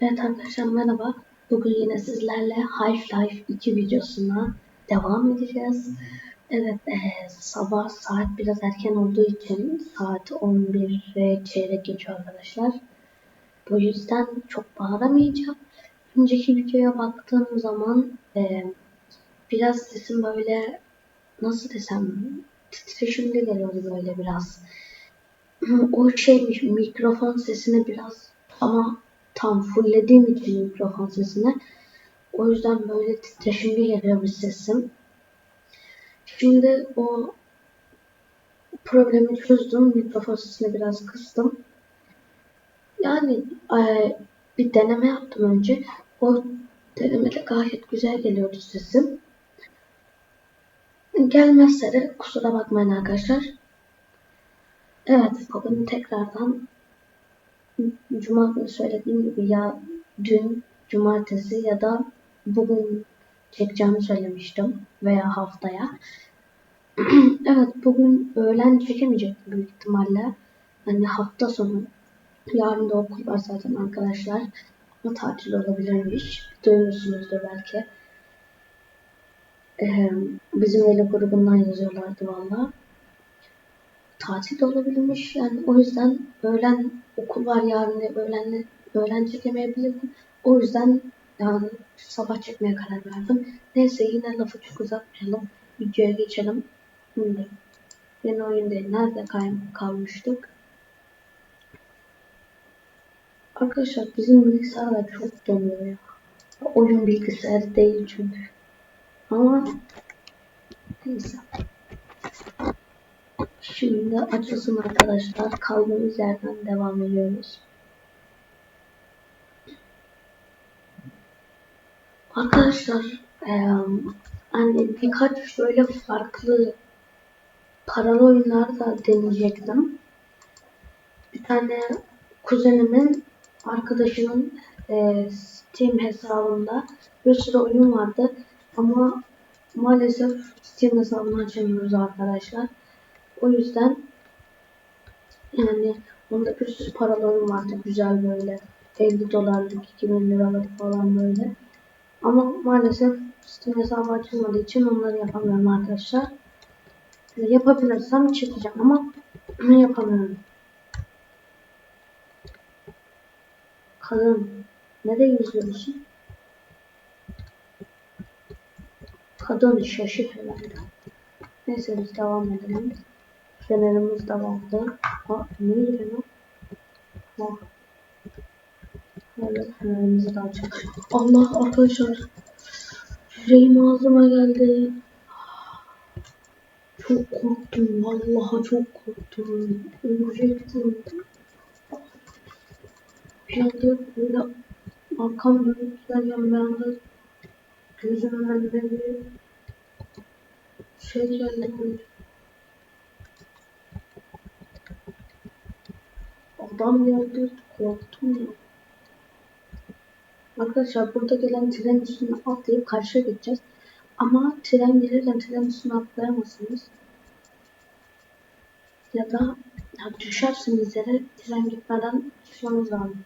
Evet arkadaşlar merhaba. Bugün yine sizlerle Half-Life 2 videosuna devam edeceğiz. Evet e, sabah saat biraz erken olduğu için saat 11 ve çeyrek geçiyor arkadaşlar. Bu yüzden çok bağıramayacağım. Önceki videoya baktığım zaman e, biraz sesim böyle nasıl desem titreşimli geliyordu böyle biraz. O şeymiş mikrofon sesini biraz ama tam fulllediğim için mikrofon sesini. O yüzden böyle titreşimli geliyor bir sesim. Şimdi o problemi çözdüm. Mikrofon sesini biraz kıstım. Yani e, bir deneme yaptım önce. O denemede gayet güzel geliyordu sesim. Gelmezse de kusura bakmayın arkadaşlar. Evet, bugün tekrardan Cuma günü söylediğim gibi ya dün cumartesi ya da bugün çekeceğimi söylemiştim veya haftaya. evet bugün öğlen çekemeyecektim büyük ihtimalle. Hani hafta sonu yarın da okul var zaten arkadaşlar. Ama tatil olabilirmiş. Duymuşsunuzdur belki. Ee, bizim veli grubundan yazıyorlardı valla. Tatil de olabilirmiş. Yani o yüzden öğlen okul var yarın ve öğlen, çekemeyebilirim. O yüzden yani sabah çekmeye karar verdim. Neyse yine lafı çok uzatmayalım. Videoya geçelim. Şimdi yeni oyun değil. Nerede kalmıştık? Arkadaşlar bizim bilgisayarlar çok donuyor ya. Oyun bilgisayarı değil çünkü. Ama neyse. Şimdi açılsın arkadaşlar. Kaldığımız yerden devam ediyoruz. Arkadaşlar hani birkaç şöyle farklı paralı oyunlar da deneyecektim. Bir tane kuzenimin arkadaşının e, Steam hesabında bir sürü oyun vardı ama maalesef Steam hesabını açamıyoruz arkadaşlar. O yüzden yani onda bir sürü paralarım vardı güzel böyle 50 dolarlık 2000 liralık falan böyle. Ama maalesef Steam hesabı açılmadığı için onları yapamıyorum arkadaşlar. Yapabilirsem çekeceğim ama yapamıyorum. Kadın nereye izliyorsun? Kadın şaşır herhalde. Neyse biz devam edelim. Fenerimiz de vardı. Ha neydi lan? Ha. Evet fenerimizi de açalım. Allah arkadaşlar. Yüreğim ağzıma geldi. Çok korktum. Vallahi çok korktum. Ölecektim. Bir anda böyle arkam dönüp giderken bir anda gözümün önünde bir şey geldi Adam geldi korktum ya. Arkadaşlar burada gelen tren üstüne atlayıp karşıya geçeceğiz. Ama tren gelirken tren üstüne atlayamazsınız. Ya da ya düşersiniz yere tren gitmeden çıkmanız lazım.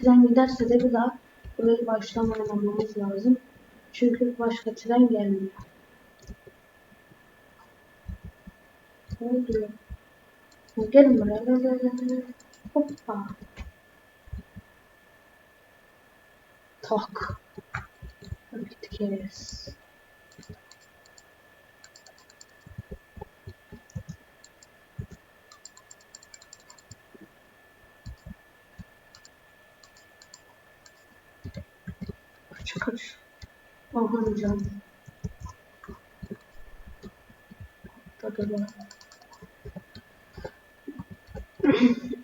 Tren giderse de bir daha burayı baştan oynamamız lazım. Çünkü başka tren gelmiyor. Ne oluyor? Gelin buraya. Gel gel gel. Hoppa. Tak. Bir kez. Kaç. Aman canım. Tadına.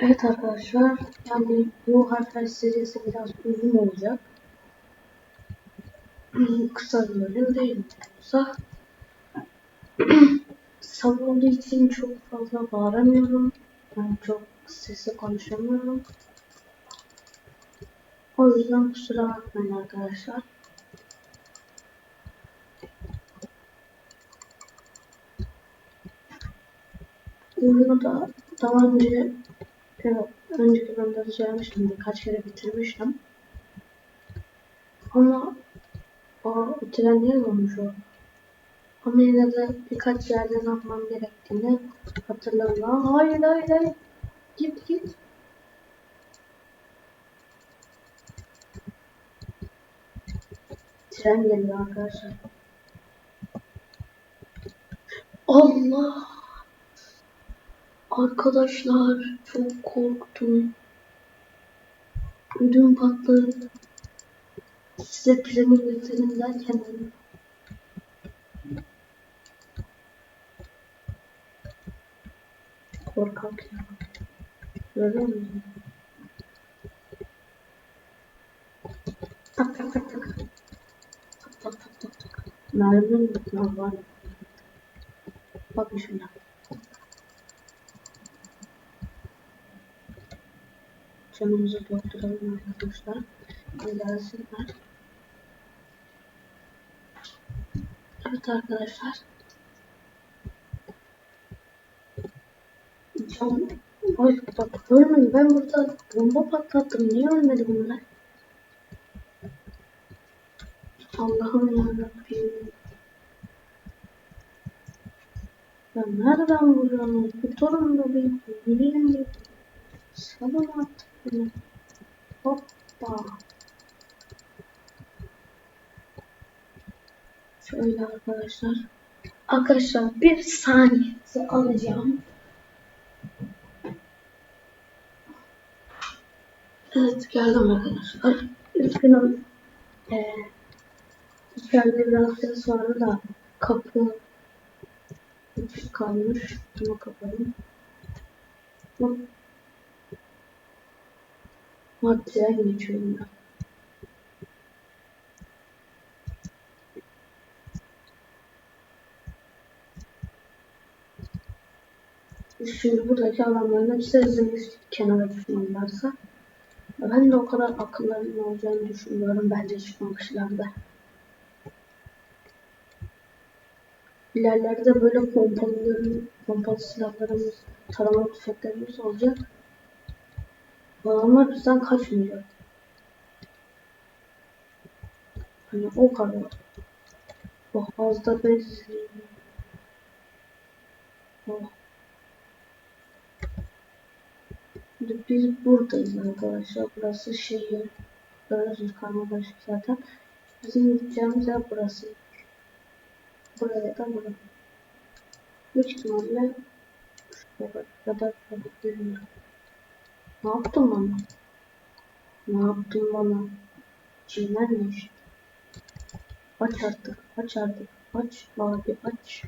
Evet arkadaşlar, yani bu harfler serisi biraz uzun olacak. Kısa bir bölüm değil olsa. Sabah olduğu için çok fazla bağıramıyorum. Yani çok sesli konuşamıyorum. O yüzden kusura bakmayın arkadaşlar. Oyunu da daha önce Evet, önceki bölümde söylemiştim birkaç kere bitirmiştim. Ama o tren yer olmuş o. Ama yine de birkaç yerde ne yapmam gerektiğini hatırladım. Aa, hayır hayır hayır. Git git. Tren geliyor arkadaşlar. Allah! Arkadaşlar çok korktum. Ödüm patladı. Size treni göstereyim derken korkak ya. Görüyor musun? Tak tak tak tak. Tak tak tak tak tak. Mermi mi var? Bakın şimdi. Canımızı dolduralım arkadaşlar. Gelsinler. Evet arkadaşlar. Can... Ay bak ölmeyin. Ben burada bomba patlattım. Niye ölmedi bunlar? Allah'ım yarabbim. Ya nereden vuruyorsunuz? Bu torunda bir yürüyün bir. Artık beni. Hoppa. Şöyle arkadaşlar. Arkadaşlar bir saniyesi alacağım. Evet geldim arkadaşlar. Üzgünüm. Ee, içeride biraz ses vardı da kapı kalmış. Bunu kapatalım. Hop. Maddeye geçiyorum ben. Şimdi buradaki adamların hepsi ezilmiş kenara düşmanlarsa ben de o kadar akıllarının olacağını düşünmüyorum. Bence çıkmamışlardı. İlerlerde böyle pompalıların, pompalı silahlarımız, tarama tüfeklerimiz olacak. Adamlar bizden kaçmayacak. Hani o kadar. Oh az da bezliyim. Oh. Biz buradayız arkadaşlar. Burası şehir. Görüyorsunuz karmabaşık zaten. Bizim gideceğimiz yer burası. Buraya da buraya. Büyük ihtimalle şuraya ya da bilmiyorum. Ne yaptın bana? Ne yaptın bana? Cinlenmiş. Aç artık, aç artık, aç abi aç.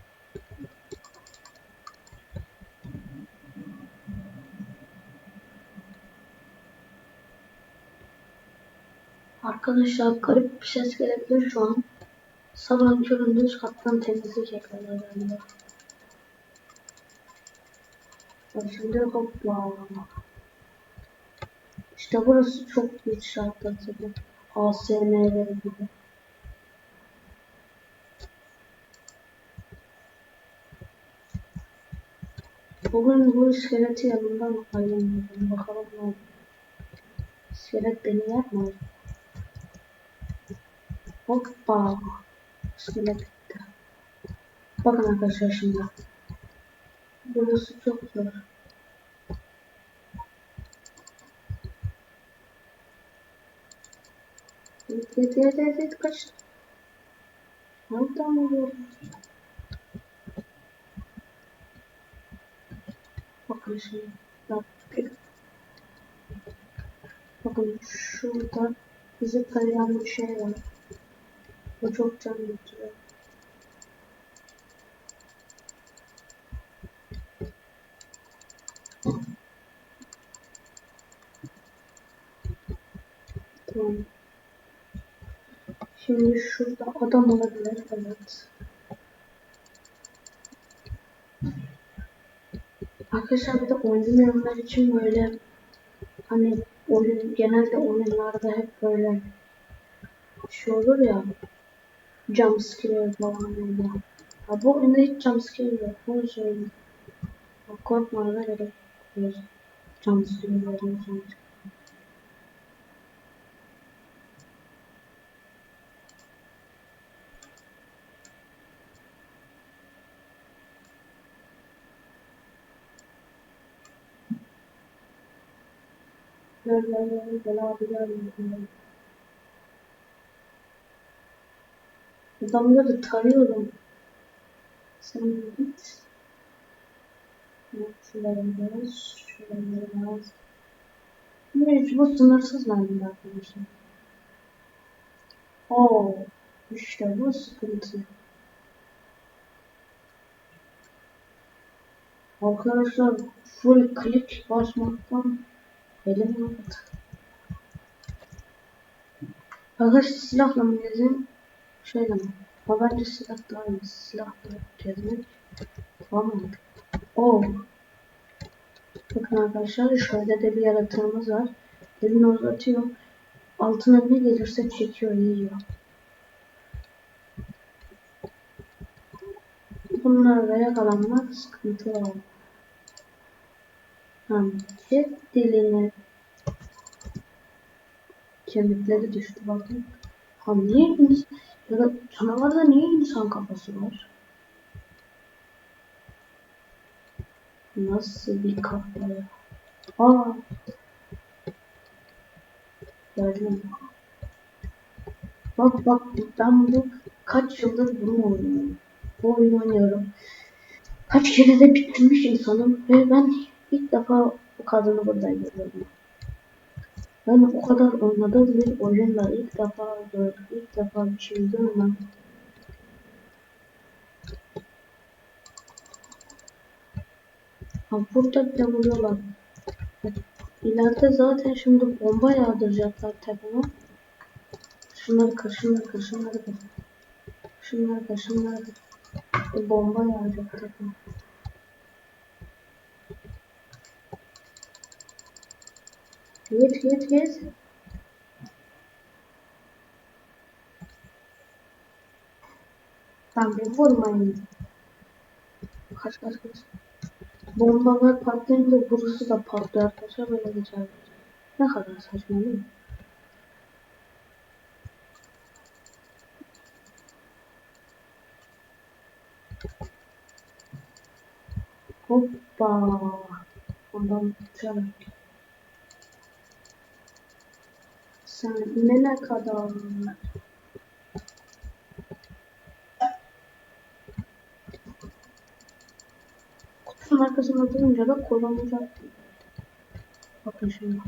Arkadaşlar garip bir ses gelebilir şu an. Sabah köründe üst kattan temizlik yapıyorlar. Bak şimdi hopla. İşte burası çok büyük şartlar tabi. ASMR gibi. Bugün bu iskeleti yanından ayrılmıyorum. Bakalım ne olur. İskelet beni yer mi? Hoppa. İskelet gitti. Bakın arkadaşlar şimdi. Burası çok zor. Evet evet evet evet, evet kaçtı. Nereden vuruyorum? Bakın şimdi. Bak. Bakın şurada bizi tarayan bir şey var. O çok can götürüyor. Tamam. Şimdi şurada adam olabilir. Evet. Arkadaşlar bir de oynamayanlar için böyle hani oyun genelde oyunlarda hep böyle şey olur ya jumpscare falan böyle. Ha, bu oyunda hiç jumpscare yok. Bunu söyleyeyim. Korkmana gerek yok. Jumpscare olduğunu sonuç. Abi gel. gel. Adamları tarıyorum. Sen git. Şuraya biraz. Evet, bu sınırsız mermi arkadaşlar. Oo, işte bu sıkıntı. Arkadaşlar full klik basmaktan elim yandı. Arkadaşlar silahla mı gezeyim? Şeyle mi? Ama bence silah daha iyi. Silahla gezmek. Mı? Oo. Bakın arkadaşlar şöyle de bir yaratığımız var. Elini uzatıyor. Altına ne gelirse çekiyor, yiyor. Bunlarla yakalanmak sıkıntı var. Hem çek dilini. Kemikleri düştü bakın. Ha niye insan, ya da canavarda niye insan kafası var? Nasıl bir kafa ya? Aa. Geldim. Bak bak ben bu kaç yıldır bunu oynuyorum. Bu oyunu oynuyorum. Kaç kere de bitirmiş insanım ve ben ilk defa bu kadını burada görüyorum. Ben o kadar oynadığım bir oyunla ilk defa gördüm. İlk defa bir şey görmem. Ha burada bile vuruyorlar. İleride zaten şimdi bomba yağdıracaklar takıma. Şunları kır, şunları kır, şunları kır. Şunları bomba yağacak takıma. Git, git, git. Tamam bir vurmayın. Kaç kaç kaç. Bombalar patlayınca burası da patlıyor arkadaşlar böyle geçer. Ne kadar saçma değil mi? Hoppa. Ondan uçarak. Sen inene kadar. Kutunun arkasında durunca da kullanacak. Bakın şimdi.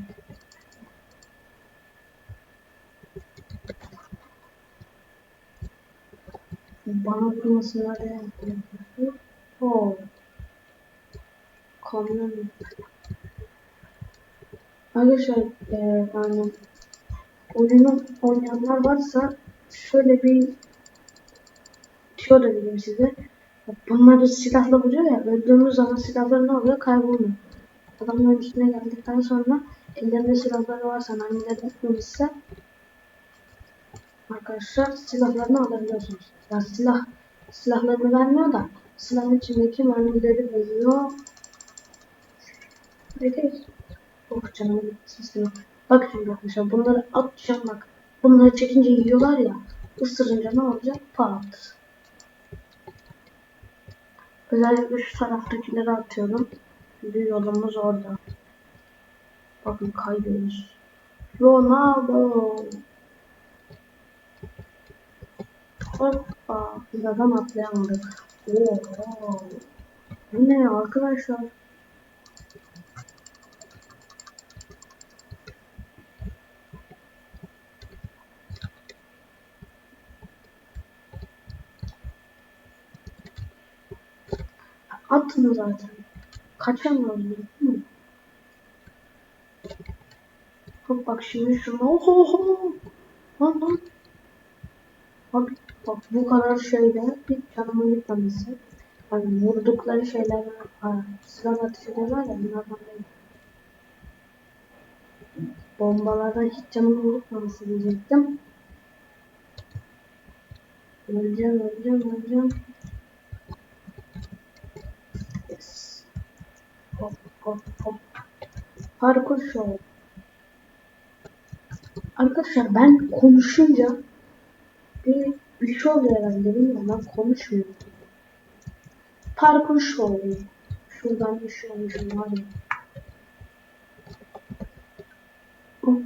Bana vurmasınlar diye yapıyorum. Oo. Kamyon. Arkadaşlar eee yani oyunu oynayanlar varsa şöyle bir tüyo da vereyim size. Bunları silahla vuruyor ya öldüğümüz zaman silahları ne oluyor? Kaybolmuyor. Adamların üstüne geldikten sonra ellerinde silahları varsa mermileri bitmemişse arkadaşlar silahlarını alabiliyorsunuz. Ya silah silahlarını vermiyor da silahın içindeki mermileri veriyor. Evet. Oh canım gitti Bak arkadaşlar bunları atacağım bak. Bunları çekince yiyorlar ya. Isırınca ne olacak? Pat. Özellikle şu taraftakileri atıyorum. Bir yolumuz orada. Bakın kaybediyoruz. Ronaldo. Hoppa. Biz adam atlayamadık. Oo. Bu ne arkadaşlar? Atın zaten. Kaçamıyoruz değil mi? Bak bak şimdi şuna oho oho. Lan lan. Bak bak bu kadar şeyde bir canımın gitmemesi. Yani vurdukları şeyler var. Silah ateş ederler ya bunlardan değil. Bombalardan hiç canımın gitmemesi diyecektim. Öleceğim öleceğim öleceğim. Parkur show. Arkadaşlar ben konuşunca bir, bir şey oluyor herhalde bilmiyorum ben konuşmuyorum. Parkur show. Şuradan bir şey olmuşum var ya. Hop.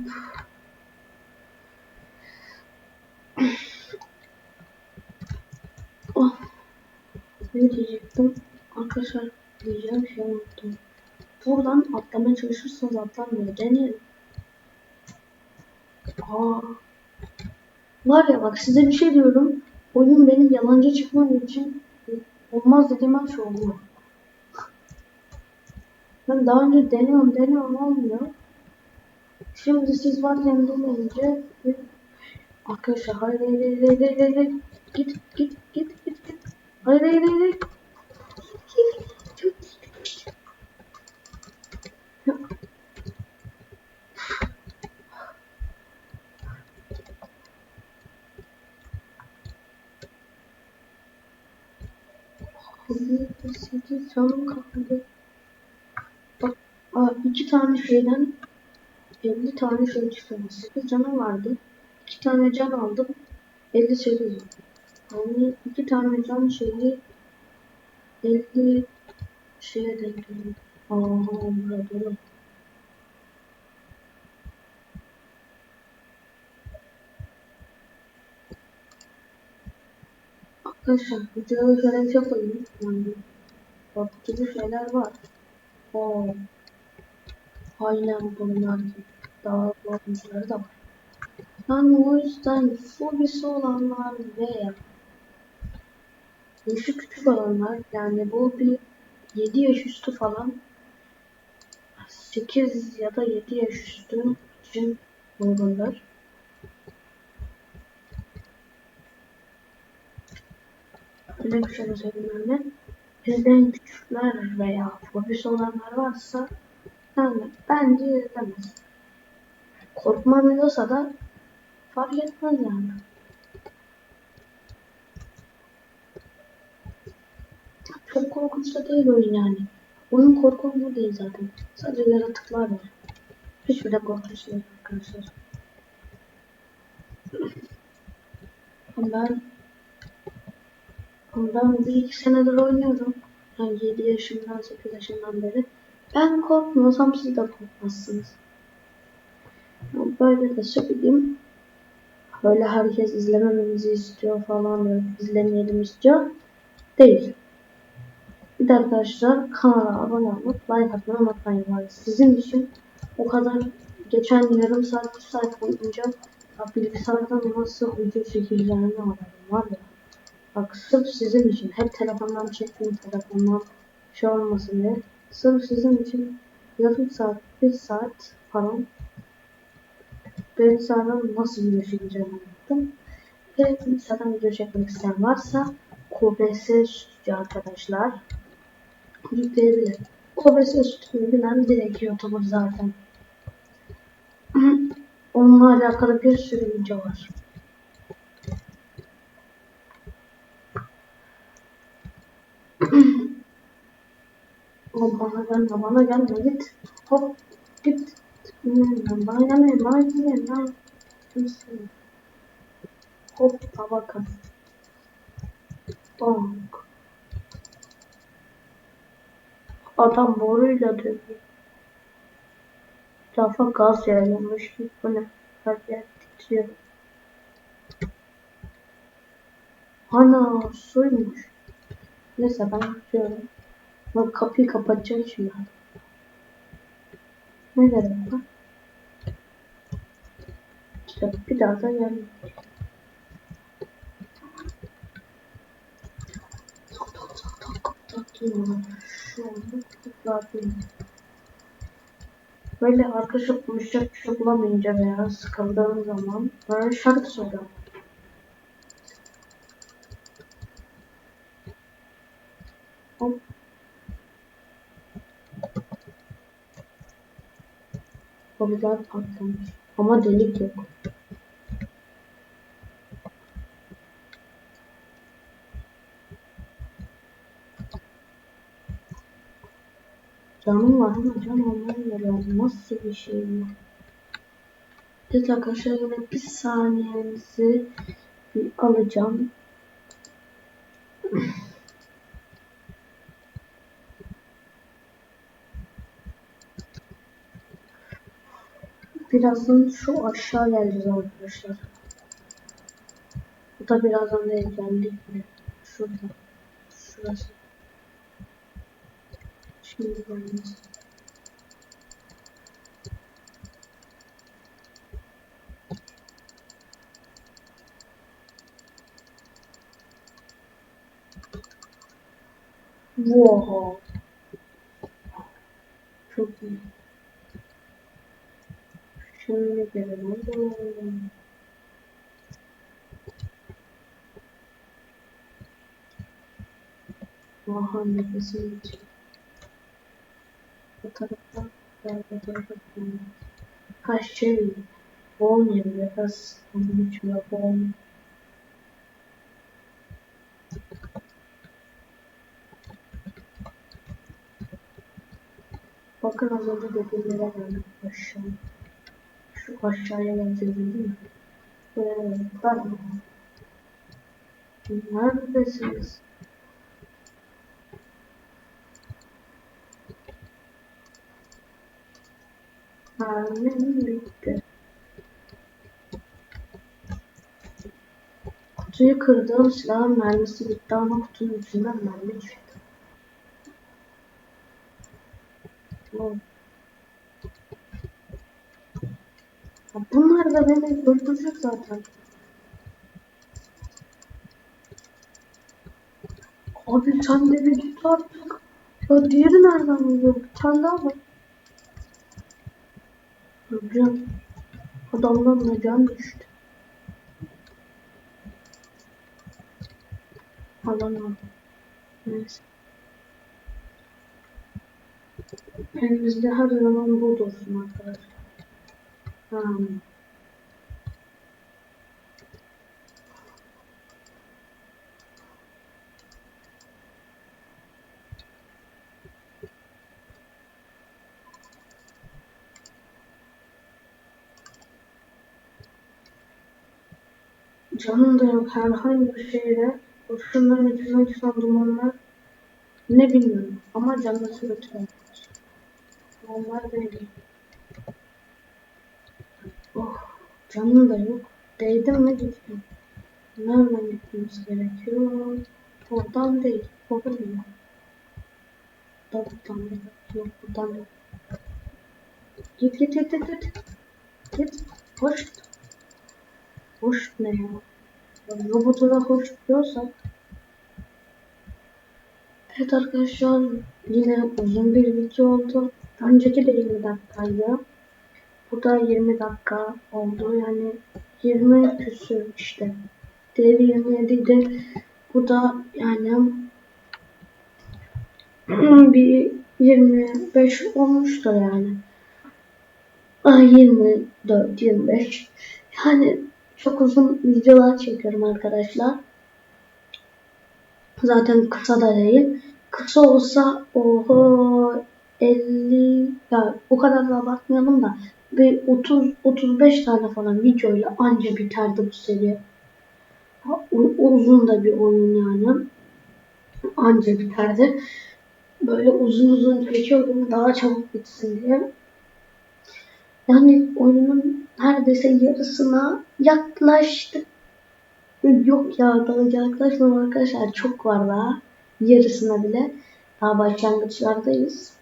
Oh. Ne diyecektim? Arkadaşlar diyeceğim şey unuttum. Buradan atlamaya çalışırsanız atlanmıyor. Deneyin. Aa. Var ya bak size bir şey diyorum. Oyun benim yalancı çıkmam için olmaz dediğim her şey oluyor. Ben daha önce deniyorum deniyorum olmuyor. Şimdi siz varken demeyince Arkadaşlar hayır hayır hayır hayır hayır git git git git git hayır hayır hayır git git 8 canım kaldı. Bak aa, iki tane şeyden 50 tane şey çıkıyor. 8 canım vardı. 2 tane can aldım. 58 oldu. Şey yani 2 tane can şeyi 50 şeye denk geldi. Aa, burada. Arkadaşlar videoya şöyle bir şey koyayım. Yani korkutucu şeyler var. Oo. Aynen bunlar gibi. Daha korkunçları da var. Yani o yüzden fobisi olanlar veya yaşı küçük olanlar yani bu bir 7 yaş üstü falan 8 ya da 7 yaş üstü için uygundur. Şey söyleyeyim yani. Bizden küçükler veya fobisi olanlar varsa yani bence izlemez. Korkmam diyorsa da fark etmez yani. Çok korkunç da değil oyun yani. Oyun korkunç değil zaten. Sadece yaratıklar var. Hiçbir de korkunç değil arkadaşlar. Ben ben bir iki senedir oynuyorum. Yani 7 yaşımdan 8 yaşından beri. Ben korkmuyorsam siz de korkmazsınız. Böyle de söyleyeyim. Böyle herkes izlemememizi istiyor falan böyle izlemeyelim istiyor. Değil. Bir de arkadaşlar kanala abone olup like atmayı unutmayın. Var. Sizin için o kadar geçen yarım saat, bir saat boyunca ya bilgisayardan nasıl video çekileceğini aradım var ya. Bak sırf sizin için hep telefondan çektiğim telefondan şey olmasın diye sırf sizin için yarım saat, bir saat falan bilgisayardan nasıl video çekeceğimi anlattım. Ve bilgisayardan video çekmek isteyen varsa OBS Studio arkadaşlar yükleyebilir. OBS Studio'yu bilen direkt YouTuber zaten. Onunla alakalı bir sürü video var. Oğlum bana gelme, bana gelme git. Hop git. Hmm, bana gelme, bana gelme, bana Kimsin? Hop tabaka. Donk. Adam boruyla dövüyor. Etrafa gaz yayılmış bu ne? Her yer titriyor. Ana suymuş. Neyse ben gidiyorum. Bak kapıyı kapatacağım şimdi. Ne demek lan? İşte bir daha da gelmeyecek. Tak tak tak tak tak tak Şu anda tıkladım. Böyle arkadaşlar konuşacak bir şey bulamayınca veya sıkıldığım zaman böyle şarkı söylüyorum. Hop. Hobiler patlamış. Ama delik yok. Canım var ama can olmaya geliyor. Nasıl bir şey bu? Evet arkadaşlar yine bir saniyenizi bir alacağım. Birazdan şu aşağı geleceğiz arkadaşlar. Bu da birazdan değil geldik bile. Şurada. Şurası. Şimdi geleceğiz. Wow. Çok iyi. Gelelim. Oha nefesim geçiyor. Bu tarafta ben bu tarafa gidiyorum. Ha şey, olmuyor biraz onun için yok olmuyor. Bakın az önce dediğim yere geldik aşağı. Şu aşağıya değil mi? Var mı? Neredesiniz? Mermim bitti. Kutuyu kırdığım silahın mermisi bitti ama kutunun içinden mermi çıktı. Ya Bunlar da beni öldürecek zaten. Abi sen de bir git artık. Ya diğeri nereden buluyor? Bir tane daha var. Öleceğim. Adamdan da can düştü. Alamam. Neyse. Elimizde her zaman bu dursun arkadaşlar. Hmm. Canım da yok herhangi bir şeyle. O Şunların içinden çıkan dumanlar ne bilmiyorum ama canlısı götürüyor. Onlar değil. Oh, canım da yok. Değdim mi gittim. Nereden gitmemiz gerekiyor? Oradan değil. Oradan değil. Da buradan değil. Yok buradan değil. Git git git git git. Git. Hoş. Hoş ne ya? Robotu da hoş diyorsak. Evet arkadaşlar yine uzun bir video oldu. Önceki de 20 dakikaydı. Bu da 20 dakika oldu. Yani 20 küsür işte. Diğeri 27 idi. Bu da yani bir 25 olmuştur yani. Ay 24, 25. Yani çok uzun videolar çekiyorum arkadaşlar. Zaten kısa da değil. Kısa olsa oho 50 ya o kadar da abartmayalım da bir 30 35 tane falan videoyla anca biterdi bu seri. Ha, uzun da bir oyun yani. Anca biterdi. Böyle uzun uzun çekiyordum daha çabuk bitsin diye. Yani oyunun neredeyse yarısına yaklaştık. Yok ya daha yaklaşmadım arkadaşlar. Çok var daha. Yarısına bile. Daha başlangıçlardayız.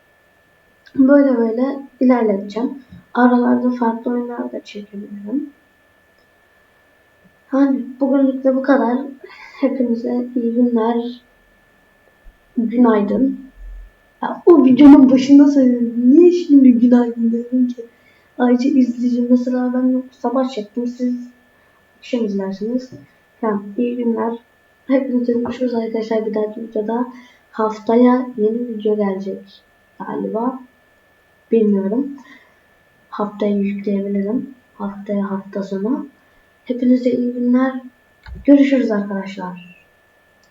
Böyle böyle ilerleteceğim. Aralarda farklı oyunlar da çekebilirim. Hani bugünlük de bu kadar. Hepinize iyi günler. Günaydın. Ya, o videonun başında söyledim. Niye şimdi günaydın dedim ki? Ayrıca izleyeceğim. Mesela ben sabah çektim. Siz akşam izlersiniz. Tamam. iyi günler. Hepinize görüşürüz arkadaşlar. Bir dahaki videoda haftaya yeni video gelecek galiba. Bilmiyorum. Haftaya yükleyebilirim. Haftaya hafta sonu. Hepinize iyi günler. Görüşürüz arkadaşlar.